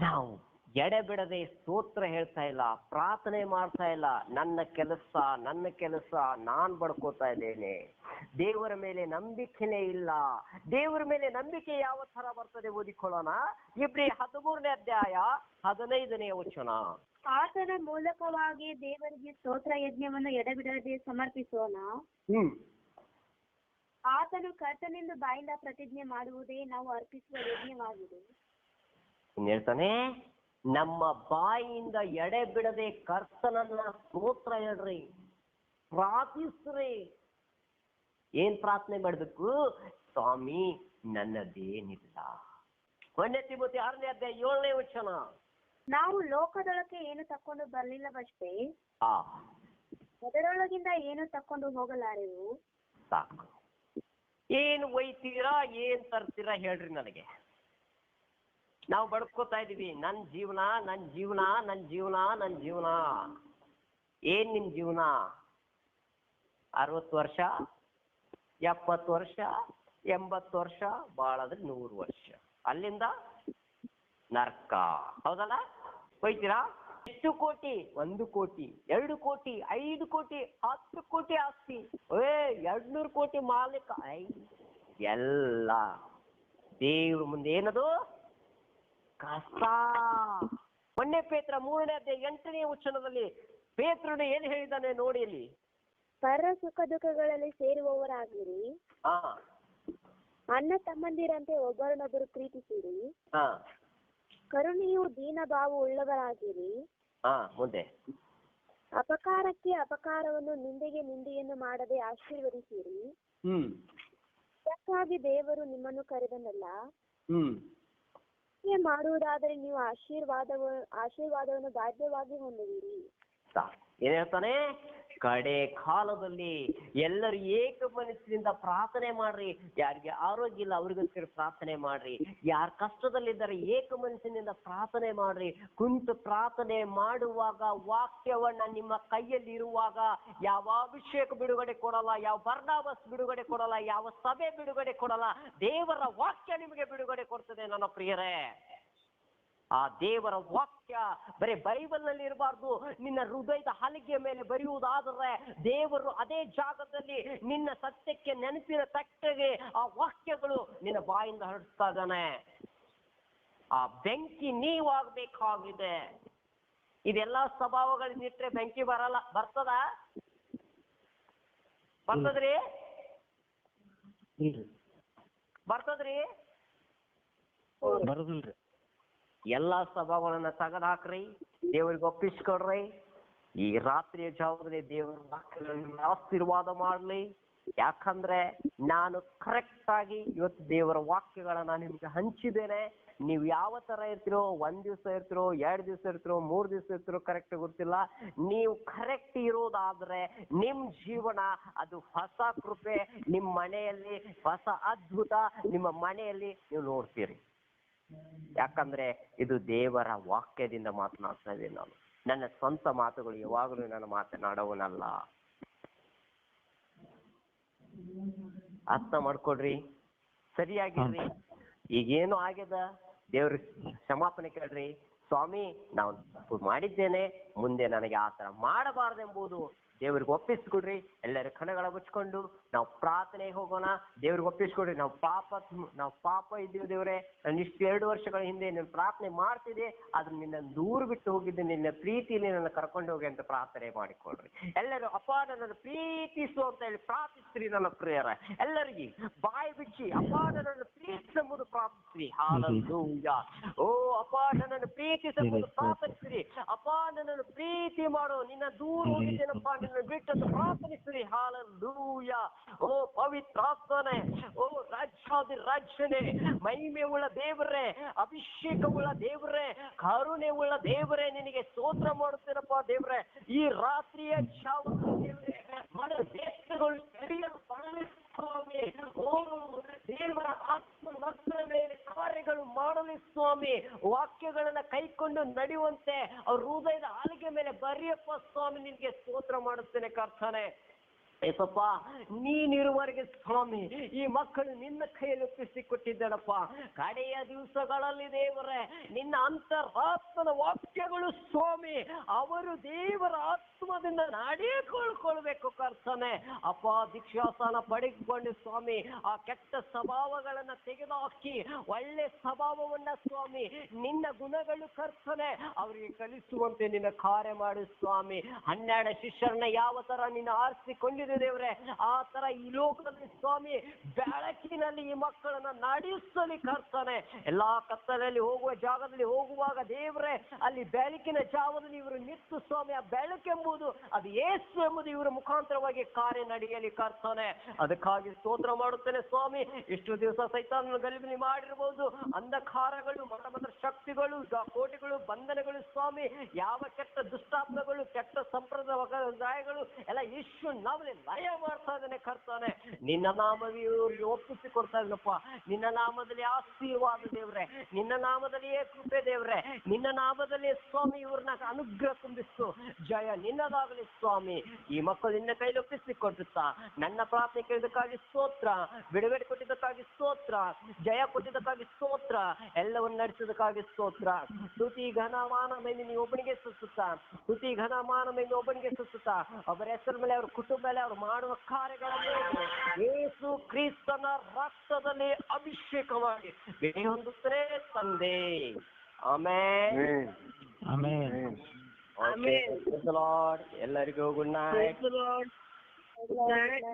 ನಾವು ಎಡೆಬಿಡದೆ ಸ್ತೋತ್ರ ಹೇಳ್ತಾ ಇಲ್ಲ ಪ್ರಾರ್ಥನೆ ಮಾಡ್ತಾ ಇಲ್ಲ ನನ್ನ ಕೆಲಸ ನನ್ನ ಕೆಲಸ ನಾನ್ ಬಡ್ಕೋತಾ ಇದ್ದೇನೆ. ದೇವರ ಮೇಲೆ ನಂಬಿಕೆನೇ ಇಲ್ಲ. ದೇವರ ಮೇಲೆ ನಂಬಿಕೆ ಯಾವ ತರ ಬರ್ತದೆ ಓದಿಕೊಳ್ಳೋಣ? ಇಬ್ರಿ ಹದಿಮೂರನೇ ಅಧ್ಯಾಯ ಹದಿನೈದನೇ ವಚನ. ಆತನ ಮೂಲಕವಾಗಿ ದೇವರಿಗೆ ಸ್ತೋತ್ರ ಯಜ್ಞವನ್ನು ಎಡೆಬಿಡದೆ ಸಮರ್ಪಿಸೋಣ. ಹ್ಮ್. ಆತನು ಕರ್ತನೆಂದು ಬಾಯಿಂದ ಪ್ರತಿಜ್ಞೆ ಮಾಡುವುದೇ ನಾವು ಅರ್ಪಿಸುವ ಯಜ್ಞವಾಗಿದೆ. ಹೇಳ್ತಾನೆ ನಮ್ಮ ಬಾಯಿಯಿಂದ ಎಡೆ ಬಿಡದೆ ಕರ್ತನನ್ನ ಸ್ತೋತ್ರ ಹೇಳ್ರಿ ಪ್ರಾರ್ಥಿಸ್ರಿ. ಏನ್ ಪ್ರಾರ್ಥನೆ ಮಾಡಬೇಕು? ಸ್ವಾಮಿ ನನ್ನದೇನಿಲ್ಲ ಕೊನೆ ತಿಮತಿ ಆರನೇ ಅಧ್ಯಾಯ ಏಳನೇ ವಚನ. ನಾವು ಲೋಕದೊಳಕ್ಕೆ ಏನು ತಕೊಂಡು ಬರ್ಲಿಲ್ಲವಷ್ಟೇ? ಆ. ಅದರೊಳಗಿಂದ ಏನು ತಕೊಂಡು ಹೋಗಲಾರೆವು? ಸಾಕು. ಏನ್ ಒಯ್ತೀರಾ ಏನ್ ತರ್ತೀರಾ ಹೇಳ್ರಿ ನನಗೆ. ನಾವು ಬಡ್ಕೋತಾ ಇದೀವಿ. ನನ್ ಜೀವನ ನನ್ ಜೀವನ ನನ್ ಜೀವನ ನನ್ ಜೀವನ. ಏನ್ ನಿಮ್ ಜೀವನ? ಅರವತ್ತು ವರ್ಷ, ಎಪ್ಪತ್ತು ವರ್ಷ, ಎಂಬತ್ತು ವರ್ಷ, ಬಾಳಾದ್ರೆ ನೂರು ವರ್ಷ. ಅಲ್ಲಿಂದ ನರ್ಕ. ಹೌದಲ್ಲ? ಹೋಯ್ತೀರಾ? ಎಷ್ಟು ಕೋಟಿ? ಒಂದು ಕೋಟಿ, ಎರಡು ಕೋಟಿ, ಐದು ಕೋಟಿ, ಹತ್ತು ಕೋಟಿ ಆಸ್ತಿ. ಏ, ಎರಡ್ನೂರು ಕೋಟಿ ಮಾಲೀಕ. ಐ, ಎಲ್ಲ. ದೇವ್ರ ಮುಂದೆ ಏನದು? ಕಸ ಮೊನ್ನೆ ಪೇತ್ರ ಮೂರನೇ ಅಧ್ಯಾಯ ಎಂಟನೇ ಉಚ್ಚನದಲ್ಲಿ ಪೇತ್ರನು ಏನ್ ಹೇಳಿದಾನೆ ನೋಡಿ ಇಲ್ಲಿ. ಪರ ಸುಖ ದುಃಖಗಳಲ್ಲಿ ಸೇರುವವರಾಗಿರಿ. ಅನ್ನ ಅಣ್ಣ ತಮ್ಮಂದಿರಂತೆ ಒಬ್ಬರನ್ನೊಬ್ಬರು ಪ್ರೀತಿಸಿರಿ. ಕರುಣೆಯು ದೀನ ಭಾವ ಉಳ್ಳವರಾಗಿರಿ. ಮುಂದೆ. ಅಪಕಾರಕ್ಕೆ ಅಪಕಾರವನ್ನು ನಿಂದೆಗೆ ನಿಂದೆಯನ್ನು ಮಾಡದೆ ಆಶೀರ್ವದಿಸಿರಿ. ಅದಕ್ಕಾಗಿ ಇದಕ್ಕಾಗಿ ದೇವರು ನಿಮ್ಮನ್ನು ಕರೆದನಲ್ಲ. ಹೀಗೆ ಮಾಡುವುದಾದರೆ ನೀವು ಆಶೀರ್ವಾದವ ಆಶೀರ್ವಾದವನ್ನು ಬಾಧ್ಯವಾಗಿ ಹೊಂದುವಿರಿ. ಏನ್ ಹೇಳ್ತಾನೆ? ಕಡೆ ಕಾಲದಲ್ಲಿ ಎಲ್ಲರೂ ಏಕ ಮನಸ್ಸಿನಿಂದ ಪ್ರಾರ್ಥನೆ ಮಾಡ್ರಿ. ಯಾರಿಗೆ ಆರೋಗ್ಯ ಇಲ್ಲ, ಅವ್ರಿಗೋಸ್ಕರ ಪ್ರಾರ್ಥನೆ ಮಾಡ್ರಿ. ಯಾರ ಕಷ್ಟದಲ್ಲಿದ್ದಾರೆ ಏಕ ಮನಸ್ಸಿನಿಂದ ಪ್ರಾರ್ಥನೆ ಮಾಡ್ರಿ. ಕುಂತು ಪ್ರಾರ್ಥನೆ ಮಾಡುವಾಗ, ವಾಕ್ಯವನ್ನ ನಿಮ್ಮ ಕೈಯಲ್ಲಿ ಇರುವಾಗ, ಯಾವ ಅಭಿಷೇಕ ಬಿಡುಗಡೆ ಕೊಡಲ್ಲ, ಯಾವ ಬರ್ನಾಬಸ್ ಬಿಡುಗಡೆ ಕೊಡಲ್ಲ, ಯಾವ ಸಭೆ ಬಿಡುಗಡೆ ಕೊಡಲ್ಲ, ದೇವರ ವಾಕ್ಯ ನಿಮಗೆ ಬಿಡುಗಡೆ ಕೊಡ್ತದೆ, ನನ್ನ ಪ್ರಿಯರೇ. ಆ ದೇವರ ವಾಕ್ಯ ಬರೀ ಬೈಬಲ್ನಲ್ಲಿ ಇರಬಾರ್ದು. ನಿನ್ನ ಹೃದಯದ ಹಲಿಗೆಯ ಮೇಲೆ ಬರೆಯುವುದಾದರೆ ದೇವರು ಅದೇ ಜಾಗದಲ್ಲಿ ನಿನ್ನ ಸತ್ಯಕ್ಕೆ ನೆನಪಿನ ತಕ್ಕಗೆ ಆ ವಾಕ್ಯಗಳು ನಿನ್ನ ಬಾಯಿಂದ ಹರಡ್ತಾ ಇದ್ದಾನೆ. ಆ ಬೆಂಕಿ ನೀವಾಗಬೇಕಾಗಿದೆ. ಇದೆಲ್ಲ ಸ್ವಭಾವಗಳನ್ನಿಟ್ರೆ ಬೆಂಕಿ ಬರಲ್ಲ. ಬರ್ತದ? ಬರ್ತದ್ರಿ? ಬರ್ತದ್ರಿ? ಬರೋದಿಲ್ರಿ. ಎಲ್ಲಾ ಸ್ವಭಾವಗಳನ್ನ ತೆಗೆದು ಹಾಕ್ರಿ, ದೇವರಿಗೆ ಒಪ್ಪಿಸ್ಕೊಡ್ರಿ. ಈ ರಾತ್ರಿಯ ಜಾವದಲ್ಲಿ ದೇವರ ವಾಕ್ಯಗಳನ್ನ ಆಶೀರ್ವಾದ ಮಾಡ್ಲಿ. ಯಾಕಂದ್ರೆ ನಾನು ಕರೆಕ್ಟ್ ಆಗಿ ಇವತ್ತು ದೇವರ ವಾಕ್ಯಗಳನ್ನ ನಿಮ್ಗೆ ಹಂಚಿದ್ದೇನೆ. ನೀವು ಯಾವ ತರ ಇರ್ತೀರೋ, ಒಂದ್ ದಿವಸ ಇರ್ತೀರೋ, ಎರಡ್ ದಿವಸ ಇರ್ತಿರೋ, ಮೂರ್ ದಿವಸ ಇರ್ತೀರೋ ಕರೆಕ್ಟ್ ಗೊತ್ತಿಲ್ಲ. ನೀವು ಕರೆಕ್ಟ್ ಇರೋದಾದ್ರೆ ನಿಮ್ ಜೀವನ ಅದು ಹೊಸ ಕೃಪೆ. ನಿಮ್ ಮನೆಯಲ್ಲಿ ಹೊಸ ಅದ್ಭುತ ನಿಮ್ಮ ಮನೆಯಲ್ಲಿ ನೀವು ನೋಡ್ತೀರಿ. ಯಾಕಂದ್ರೆ ಇದು ದೇವರ ವಾಕ್ಯದಿಂದ ಮಾತನಾಡ್ತಾ ಇದ್ದೀನಿ ನಾನು. ನನ್ನ ಸ್ವಂತ ಮಾತುಗಳು ಯಾವಾಗಲೂ ನಾನು ಮಾತನಾಡೋವನಲ್ಲ ಅರ್ಥ ಮಾಡ್ಕೊಡ್ರಿ ಸರಿಯಾಗಿರ್ರಿ? ಈಗೇನು ಆಗ್ಯದ? ದೇವ್ರ ಕ್ಷಮಾಪಣೆ ಕೇಳ್ರಿ. ಸ್ವಾಮಿ ನಾವು ಮಾಡಿದ್ದೇನೆ. ಮುಂದೆ ನನಗೆ ಆ ತರ ಮಾಡಬಾರ್ದೆಂಬುದು ದೇವ್ರಿಗೆ ಒಪ್ಪಿಸ್ಕೊಡ್ರಿ ಎಲ್ಲರ ಕಣಗಳ ಮುಚ್ಕೊಂಡು ನಾವು ಪ್ರಾರ್ಥನೆ ಹೋಗೋಣ. ದೇವ್ರಿಗೆ ಒಪ್ಪಿಸ್ಕೊಡ್ರಿ ನಾವು ಪಾಪ ನಾವು ಪಾಪ ಇದ್ದೀವಿ ದೇವ್ರೆ. ನಾನು ಇಷ್ಟು ಎರಡು ವರ್ಷಗಳ ಹಿಂದೆ ನಾನು ಪ್ರಾರ್ಥನೆ ಮಾಡ್ತಿದ್ದೆ ಆದ್ರೆ ನಿನ್ನ ದೂರ ಬಿಟ್ಟು ಹೋಗಿದ್ದೆ ನಿನ್ನ ಪ್ರೀತಿಯಲ್ಲಿ ನನ್ನ ಕರ್ಕೊಂಡು ಹೋಗಿ ಅಂತ ಪ್ರಾರ್ಥನೆ ಮಾಡಿಕೊಡ್ರಿ. ಎಲ್ಲರೂ ಅಪ್ಪ ನನ್ನನ್ನು ಪ್ರೀತಿಸು ಅಂತ ಹೇಳಿ ಪ್ರಾರ್ಥಿಸ್ರಿ ನನ್ನ ಪ್ರಿಯರ. ಎಲ್ಲರಿಗೆ ಬಾಯಿ ಬಿಚ್ಚಿ ಅಪ್ಪ ನನ್ನನ್ನು ಪ್ರೀತಿಸಬಹುದು ಪ್ರಾರ್ಥಿಸ್ರಿ ಹಾಲೂಯ ಓ ಅಪ್ಪ ನನ್ನನ್ನು ಪ್ರೀತಿಸಬಹುದು ಪ್ರಾರ್ಥಿಸ್ರಿ ಅಪ್ಪ ನನ್ನನ್ನು ಪ್ರೀತಿ ಮಾಡೋ. ನಿನ್ನ ದೂರ ಹೋಗಿದ್ದೇನಪ್ಪ ನಿನ್ನ ಬಿಟ್ಟದ್ದು ಪ್ರಾರ್ಥಿಸ್ರಿ ಹಾಲೂಯ ಓ ಪವಿತ್ರಾತ್ಮನೆ, ಓ ರಾಜ್ಯಾದಿ ರಾಜ್ಯನೇ ಮಹಿಮೆ ಉಳ್ಳ ದೇವರೇ, ಅಭಿಷೇಕವುಳ್ಳ ದೇವರೇ ಕರುಣೆ ಉಳ್ಳ ದೇವರೇ, ನಿನಗೆ ಸ್ತೋತ್ರ ಮಾಡುತ್ತೀರಪ್ಪ ದೇವರೇ. ಈ ರಾತ್ರಿಯ ಶಾವ ದೇವರೇ ಮನ ದೇಶಗಳು ತೆರೆಯಲು ಸ್ವಾಮಿ ದೇವರ ಆತ್ಮ ಮಕ್ಕಳ ಮೇಲೆ ಕಾರ್ಯಗಳು ಮಾಡಲಿ ಸ್ವಾಮಿ. ವಾಕ್ಯಗಳನ್ನ ಕೈಕೊಂಡು ನಡೆಯುವಂತೆ ಅವ್ರ ಹೃದಯದ ಆಲಿಗೆ ಮೇಲೆ ಬರೆಯಪ್ಪ ಸ್ವಾಮಿ ನಿನ್ಗೆ ಸ್ತೋತ್ರ ಮಾಡುತ್ತೇನೆ ಕರ್ತಾನೆ. ಏಸಪ್ಪ ನೀನಿರುವರೆಗೆ ಸ್ವಾಮಿ, ಈ ಮಕ್ಕಳು ನಿನ್ನ ಕೈಯಲ್ಲಿ ಒಪ್ಪಿಸಿ ಕೊಟ್ಟಿದ್ದಾರಪ್ಪ ಕಡೆಯ ದಿವಸಗಳಲ್ಲಿ ದೇವರೇ, ನಿನ್ನ ಅಂತರಾತ್ಮನ ವಾಕ್ಯಗಳು ಸ್ವಾಮಿ, ಅವರು ದೇವರ ಆತ್ಮದಿಂದ ನಾಡಿಕೊಳ್ಕೊಳ್ಬೇಕು ಕರ್ತನೆ. ಅಪ್ಪ ದೀಕ್ಷಾಸನ ಪಡೆದುಕೊಂಡು ಸ್ವಾಮಿ, ಆ ಕೆಟ್ಟ ಸ್ವಭಾವಗಳನ್ನ ತೆಗೆದುಹಾಕಿ, ಒಳ್ಳೆ ಸ್ವಭಾವವನ್ನ ಸ್ವಾಮಿ, ನಿನ್ನ ಗುಣಗಳು ಕರ್ತನೆ. ಅವರಿಗೆ ಕಲಿಸುವಂತೆ ನಿನ್ನ ಕಾರ್ಯ ಮಾಡು ಸ್ವಾಮಿ. ಹನ್ನೆರಡು ಶಿಷ್ಯರನ್ನ ಯಾವ ತರ ನಿನ್ನ ಆರಿಸಿಕೊಂಡಿದೆ ದೇವ್ರೆ, ಆ ತರ ಈ ಲೋಕದಲ್ಲಿ ಸ್ವಾಮಿ, ಬೆಳಕಿನಲ್ಲಿ ಈ ಮಕ್ಕಳನ್ನ ನಡೆಸಲಿ ಕರ್ತನೆ. ಎಲ್ಲಾ ಕತ್ತಲಲ್ಲಿ ಹೋಗುವ ಜಾಗದಲ್ಲಿ ಹೋಗುವಾಗ ದೇವ್ರೆ, ಅಲ್ಲಿ ಬೆಳಕಿನ ಜಾವದಲ್ಲಿ ಇವರು ನಿತ್ತು ಸ್ವಾಮಿ, ಆ ಬೆಳಕೆಂಬುದು ಅದು ಏಸು ಎಂಬುದು ಇವರ ಮುಖಾಂತರವಾಗಿ ಕಾರ್ಯ ನಡೆಯಲಿ ಕರ್ತಾನೆ. ಅದಕ್ಕಾಗಿ ಸ್ತೋತ್ರ ಮಾಡುತ್ತೇನೆ ಸ್ವಾಮಿ. ಇಷ್ಟು ದಿವಸ ಸೈತಾನನ ಗಲಿಬಿಲಿ ಮಾಡಿರಬಹುದು ಅಂಧಕಾರಗಳು ಮಠಮತ್ರ ಶಕ್ತಿಗಳು ಕೋಟಿಗಳು, ಬಂಧನಗಳು ಸ್ವಾಮಿ. ಯಾವ ಕೆಟ್ಟ ದುಷ್ಟಾತ್ಮಗಳು, ಕೆಟ್ಟ ಸಂಪ್ರದಾಯಗಳು ಎಲ್ಲ ಇಷ್ಟು ನಾವಲ್ಲಿ ಲಯ ಮಾಡ್ತಾ ಇದ್ದಾನೆ ಕರ್ತಾನೆ. ನಿನ್ನ ನಾಮವಿ ಒಪ್ಪಿಸಿ ಕೊಡ್ತಾ ಇದ್ನಪ್ಪ. ನಿನ್ನ ನಾಮದಲ್ಲಿ ಆಶೀರ್ವಾದ ದೇವ್ರೆ. ನಿನ್ನ ನಾಮದಲ್ಲಿಯೇ ಕೃಪೆ ದೇವ್ರೆ. ನಿನ್ನ ನಾಮದಲ್ಲಿ ಸ್ವಾಮಿ ಇವ್ರನ್ನ ಅನುಗ್ರಹ ತುಂಬಿಸ್ತು ಜಯ ನಿನ್ನದಾಗಲಿ ಸ್ವಾಮಿ. ಈ ಮಕ್ಕಳು ನಿನ್ನ ಕೈಲಿ ಒಪ್ಪಿಸಿ ಕೊಡುತ್ತಾ ನನ್ನ ಪ್ರಾರ್ಥನೆ ಕೇಳಿದಕ್ಕಾಗಿ ಸ್ತೋತ್ರ ಬಿಡುಗಡೆ ಕೊಟ್ಟಿದ್ದಕ್ಕಾಗಿ ಸ್ತೋತ್ರ ಜಯ ಕೊಟ್ಟಿದ್ದಕ್ಕಾಗಿ ಸ್ತೋತ್ರ ಎಲ್ಲವನ್ನು ನಡೆಸಿದಕ್ಕಾಗಿ ಸ್ತೋತ್ರ. ಸ್ತುತಿ ಘನಮಾನ ಮೇಲೆ ನೀವು ಒಬ್ಬನಿಗೆ ಸುತ್ತಾ ಸ್ತುತಿ ಘನಮಾನ ಮೇಲೆ ಒಬ್ಬನಿಗೆ ಸುತ್ತಾ ಅವರ ಹೆಸರು ಮೇಲೆ ಅವರ ಕುಟುಂಬ ಮೇಲೆ ಅವ್ರು ಮಾಡುವ ಕಾರ್ಯಗಳ ಮೇಲೆ ಯೇಸು ಕ್ರಿಸ್ತನ ರಕ್ತದಲ್ಲಿ ಅಭಿಷೇಕವಾಗಿ ಬೆಳೆ ಹೊಂದುತ್ತಲೇ ತಂದೆ ಆಮೇಲೆ ಲಾರ್ಡ್ ಎಲ್ಲರಿಗೂ good night Praise the Lord. Good night.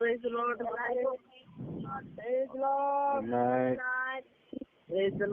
Praise lord Praise the